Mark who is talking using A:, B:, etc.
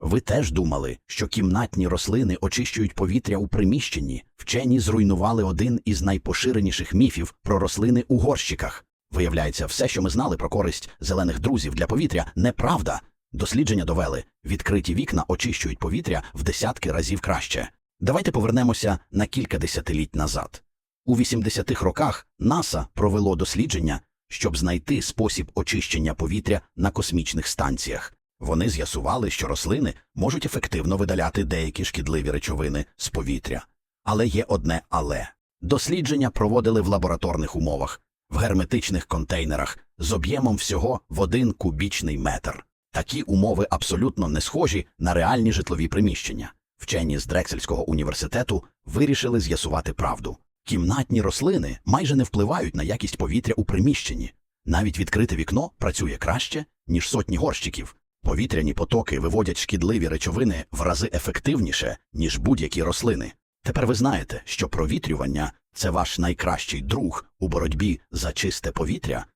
A: Ви теж думали, що кімнатні рослини очищують повітря у приміщенні. Вчені зруйнували один із найпоширеніших міфів про рослини у горщиках. Виявляється, все, що ми знали про користь зелених друзів для повітря, неправда. Дослідження довели, відкриті вікна очищують повітря в десятки разів краще. Давайте повернемося на кілька десятиліть назад. У 80-х роках НАСА провело дослідження, щоб знайти спосіб очищення повітря на космічних станціях. Вони з'ясували, що рослини можуть ефективно видаляти деякі шкідливі речовини з повітря. Але є одне але. Дослідження проводили в лабораторних умовах, в герметичних контейнерах з об'ємом всього в один кубічний метр. Такі умови абсолютно не схожі на реальні житлові приміщення. Вчені з Дрексельського університету вирішили з'ясувати правду. Кімнатні рослини майже не впливають на якість повітря у приміщенні. Навіть відкрите вікно працює краще, ніж сотні горщиків. Повітряні потоки виводять шкідливі речовини в рази ефективніше, ніж будь-які рослини. Тепер ви знаєте, що провітрювання це ваш найкращий друг у боротьбі за чисте повітря.